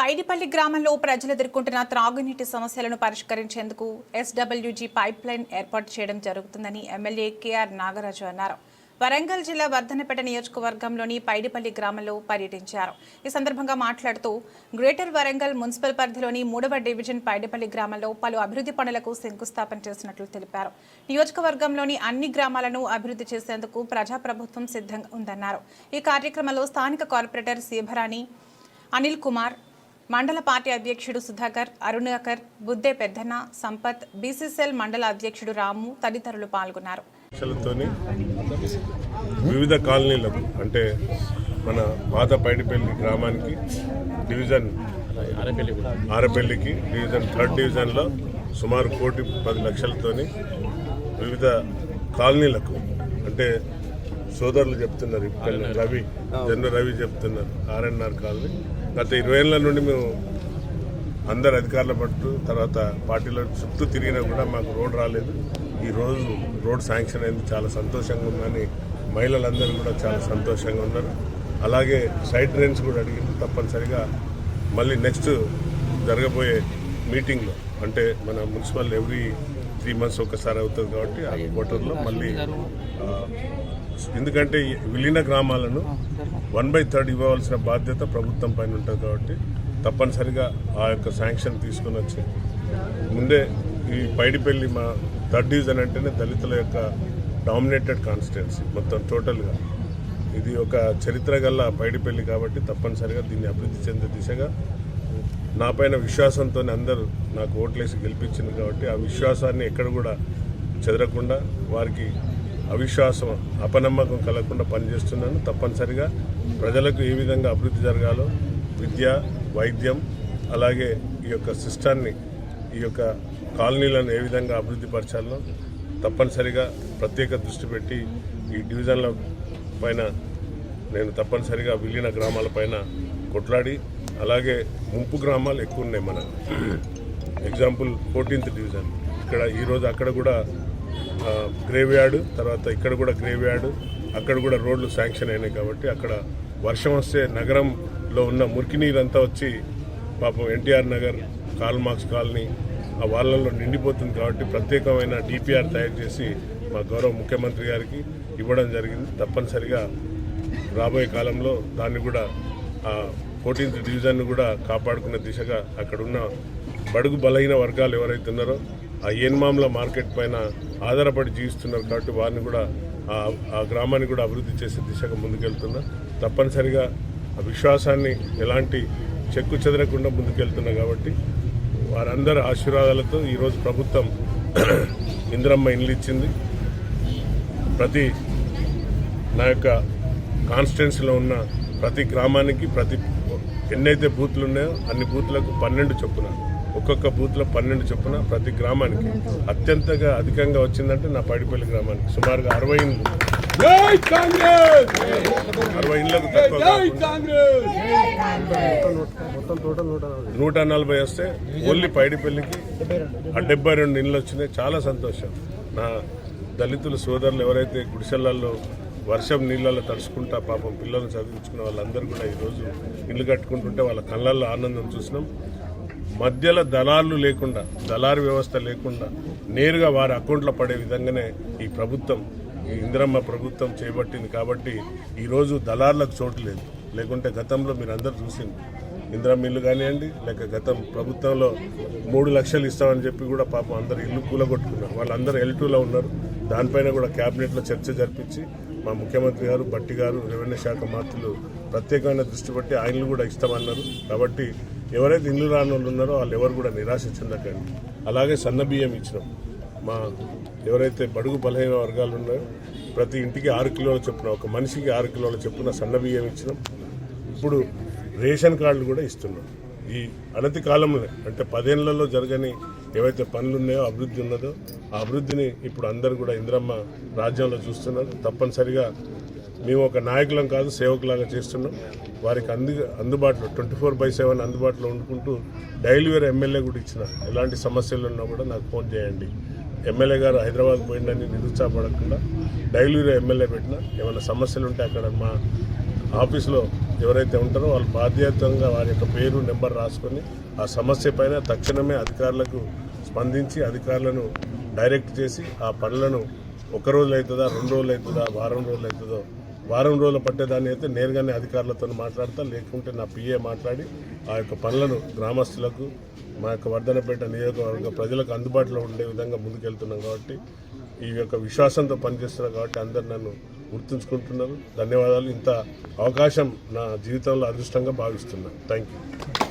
పైడిపల్లి గ్రామంలో ప్రజలు ఎదుర్కొంటున్న త్రాగునీటి సమస్యలను పరిష్కరించేందుకు ఎస్డబ్ల్యూజీ పైప్ లైన్ ఏర్పాటు చేయడం జరుగుతుందని ఎమ్మెల్యే కేఆర్ నాగరాజు అన్నారు. వరంగల్ జిల్లా వర్ధనపేట నియోజకవర్గంలోని పైడిపల్లి గ్రామంలో పర్యటించారు. ఈ సందర్భంగా మాట్లాడుతూ గ్రేటర్ వరంగల్ మున్సిపల్ పరిధిలోని మూడవ డివిజన్ పైడిపల్లి గ్రామంలో పలు అభివృద్ధి పనులకు శంకుస్థాపన చేసినట్లు తెలిపారు. నియోజకవర్గంలోని అన్ని గ్రామాలను అభివృద్ధి చేసేందుకు ప్రజాప్రభుత్వం సిద్ధంగా ఉందన్నారు. ఈ కార్యక్రమంలో స్థానిక కార్పొరేటర్ శీభరాణి అనిల్ కుమార్ మండల పార్టీ అధ్యక్షుడు సుధాకర్ అరుణాకర్ బుద్దే పెద్దన సంపత్ బీసీసీఎల్ మండల అధ్యక్షుడు రాము తదితరులు పాల్గొన్నారు. వివిధ కాలనీలకు అంటే మన పాత పైడిపల్లి గ్రామానికి డివిజన్ ఆరపల్లికి డివిజన్ థర్డ్ డివిజన్లో సుమారు కోటి పది లక్షలతోని వివిధ కాలనీలకు అంటే సోదరులు చెప్తున్నారు రవి జన్న రవి చెప్తున్నారు ఆర్ఎన్ఆర్ కాలనీ. గత ఇరవై ఏళ్ళ నుండి మేము అందరు అధికారుల పట్టు తర్వాత పార్టీల చుట్టూ తిరిగినా కూడా మాకు రోడ్ రాలేదు. ఈ రోజు రోడ్ శాంక్షన్ అయింది. చాలా సంతోషంగా ఉందని మహిళలందరూ కూడా చాలా సంతోషంగా ఉన్నారు. అలాగే సైడ్ డ్రైన్స్ కూడా అడిగింది. తప్పనిసరిగా మళ్ళీ నెక్స్ట్ జరగబోయే మీటింగ్లో అంటే మన మున్సిపల్ ఎవ్రీ త్రీ మంత్స్ ఒకసారి అవుతుంది కాబట్టి ఆ క్వార్టర్లో మళ్ళీ ఎందుకంటే విలీన గ్రామాలను వన్ బై థర్డ్ ఇవ్వవలసిన బాధ్యత ప్రభుత్వం పైన ఉంటుంది కాబట్టి తప్పనిసరిగా ఆ యొక్క శాంక్షన్ తీసుకుని వచ్చి. ముందే ఈ పైడిపల్లి మా థర్డ్ డివిజన్ అంటేనే దళితుల యొక్క డామినేటెడ్ కాన్స్టిట్యున్సీ మొత్తం టోటల్గా. ఇది ఒక చరిత్ర గల పైడిపల్లి కాబట్టి తప్పనిసరిగా దీన్ని అభివృద్ధి చెందే దిశగా నా పైన విశ్వాసంతో అందరూ నాకు ఓట్లేసి గెలిపించింది కాబట్టి ఆ విశ్వాసాన్ని ఎక్కడ కూడా చెదరకుండా వారికి అవిశ్వాసం అపనమ్మకం కలగకుండా పనిచేస్తున్నాను. తప్పనిసరిగా ప్రజలకు ఏ విధంగా అభివృద్ధి జరగాలో విద్య వైద్యం అలాగే ఈ యొక్క సిస్టాన్ని ఈ యొక్క కాలనీలను ఏ విధంగా అభివృద్ధి పరచాలో తప్పనిసరిగా ప్రత్యేక దృష్టి పెట్టి ఈ డివిజన్ల పైన నేను తప్పనిసరిగా విలీన గ్రామాల పైన కొట్లాడి అలాగే ముంపు గ్రామాలు ఎక్కువ ఉన్నాయి మన. ఎగ్జాంపుల్ ఫోర్టీన్త్ డివిజన్ ఇక్కడ ఈరోజు అక్కడ కూడా గ్రేవ్ యార్డ్ తర్వాత ఇక్కడ కూడా గ్రేవ్ యార్డ్ అక్కడ కూడా రోడ్లు శాంక్షన్ అయినాయి కాబట్టి అక్కడ వర్షం వస్తే నగరంలో ఉన్న మురికి నీరంతా వచ్చి పాపం NTR Nagar Karl Marx colony ఆ వాళ్ళల్లో నిండిపోతుంది కాబట్టి ప్రత్యేకమైన డిపిఆర్ తయారు చేసి మా గౌరవ ముఖ్యమంత్రి గారికి ఇవ్వడం జరిగింది. తప్పనిసరిగా రాబోయే కాలంలో దాన్ని కూడా ఫోర్టీన్త్ డివిజన్ను కూడా కాపాడుకునే దిశగా అక్కడున్న బడుగు బలహీన వర్గాలు ఎవరైతే ఉన్నారో ఆ ఏన్మామ్ల మార్కెట్ పైన ఆధారపడి జీవిస్తున్నారు కాబట్టి వారిని కూడా ఆ- ఆ గ్రామాన్ని కూడా అభివృద్ధి చేసే దిశగా ముందుకెళ్తున్నా. తప్పనిసరిగా ఆ విశ్వాసాన్ని ఎలాంటి చెక్కు చెదరకుండా ముందుకెళ్తున్నా కాబట్టి వారందరి ఆశీర్వాదాలతో ఈరోజు ప్రభుత్వం ఇందిరమ్మ ఇండ్లు ఇచ్చింది. ప్రతి నా యొక్క కాన్స్టిట్యున్సీలో ఉన్న ప్రతి గ్రామానికి ప్రతి ఎన్నైతే బూత్లు ఉన్నాయో అన్ని బూత్లకు పన్నెండు చొప్పున ఒక్కొక్క బూత్లో పన్నెండు చొప్పున ప్రతి గ్రామానికి. అత్యంతగా అధికంగా వచ్చిందంటే నా పైడిపల్లి గ్రామానికి. సుమారుగా అరవై ఇండ్లు. అరవై ఇండ్లకు తక్కువ నూట నలభై వస్తే ఓన్లీ పైడిపల్లికి ఆ డెబ్బై రెండు ఇండ్లు వచ్చినాయి. చాలా సంతోషం. నా దళితుల సోదరులు ఎవరైతే గుడిసెలల్లో వర్షం నీళ్ళల్లో తడుచుకుంటా పాపం పిల్లల్ని చదివించుకున్న వాళ్ళందరూ కూడా ఈరోజు ఇల్లు కట్టుకుంటుంటే వాళ్ళ కళ్ళల్లో ఆనందం చూసినాం. మధ్యలో దళార్లు లేకుండా దళారు వ్యవస్థ లేకుండా నేరుగా వారి అకౌంట్లో పడే విధంగానే ఈ ప్రభుత్వం ఈ ఇందిరమ్మ ప్రభుత్వం చేపట్టింది కాబట్టి ఈరోజు దళార్లకు చోటు లేదు. లేకుంటే గతంలో మీరు అందరు చూసింది ఇందిరమ్మ ఇల్లు కానివ్వండి లేక గతం ప్రభుత్వంలో మూడు లక్షలు ఇస్తామని చెప్పి కూడా పాపం అందరు ఇల్లు కూలగొట్టుకున్నారు. వాళ్ళందరూ ఎల్ టూలో ఉన్నారు. దానిపైన కూడా క్యాబినెట్లో చర్చ జరిపించి మా ముఖ్యమంత్రి గారు బట్టి గారు రెవెన్యూ శాఖ మంత్రులు ప్రత్యేకమైన దృష్టి పెట్టి ఆయనలు కూడా ఇస్తామన్నారు. కాబట్టి ఎవరైతే ఇల్లు రాని వాళ్ళు ఉన్నారో వాళ్ళు ఎవరు కూడా నిరాశ చెందకండి. అలాగే సన్న బియ్యం ఇచ్చినాం. మా ఎవరైతే బడుగు బలహీన వర్గాలు ఉన్నాయో ప్రతి ఇంటికి ఆరు కిలోల చొప్పున ఒక మనిషికి ఆరు కిలోల చొప్పున సన్న బియ్యం ఇచ్చినాం. ఇప్పుడు రేషన్ కార్డులు కూడా ఇస్తున్నాం. ఈ అనతి కాలంలో అంటే పదేళ్ళలో జరగని ఏవైతే పనులు ఉన్నాయో అభివృద్ధి ఉన్నదో ఆ అభివృద్ధిని ఇప్పుడు అందరూ కూడా ఇందిరమ్మ రాజ్యంలో చూస్తున్నారు. తప్పనిసరిగా మేము ఒక నాయకులం కాదు సేవకులాగా చేస్తున్నాం. వారికి అందు అందుబాటులో ట్వంటీ ఫోర్ బై సెవెన్ అందుబాటులో ఉండుకుంటూ డైలీ వేర్ ఎమ్మెల్యే కూడా ఇచ్చిన ఎలాంటి సమస్యలు ఉన్నా కూడా నాకు ఫోన్ చేయండి. ఎమ్మెల్యే గారు హైదరాబాద్ పోయిందని నిరుత్సాహపడకుండా డైలీ వేర్ ఎమ్మెల్యే పెట్టిన ఏమైనా సమస్యలు ఉంటే అక్కడ మా ఆఫీస్లో ఎవరైతే ఉంటారో వాళ్ళు బాధ్యతంగా వారి యొక్క పేరు నెంబర్ రాసుకొని ఆ సమస్య పైన తక్షణమే అధికారులకు స్పందించి అధికారులను డైరెక్ట్ చేసి ఆ పనులను ఒక రోజులు అవుతుందా రెండు రోజులు అవుతుందా వారం రోజులు అవుతుందో వారం రోజులు పట్టేదాన్ని అయితే నేరుగానే అధికారులతో మాట్లాడతా లేకుంటే నా పిఏ మాట్లాడి ఆ యొక్క పనులను గ్రామస్తులకు మా యొక్క వర్ధనపేట నియోజకవర్గ ప్రజలకు అందుబాటులో ఉండే విధంగా ముందుకెళ్తున్నాం కాబట్టి ఈ యొక్క విశ్వాసంతో పనిచేస్తున్నాం కాబట్టి అందరు నన్ను గుర్తుంచుకుంటున్నారు ధన్యవాదాలు. ఇంత అవకాశం నా జీవితంలో అదృష్టంగా భావిస్తున్నాను థ్యాంక్ యూ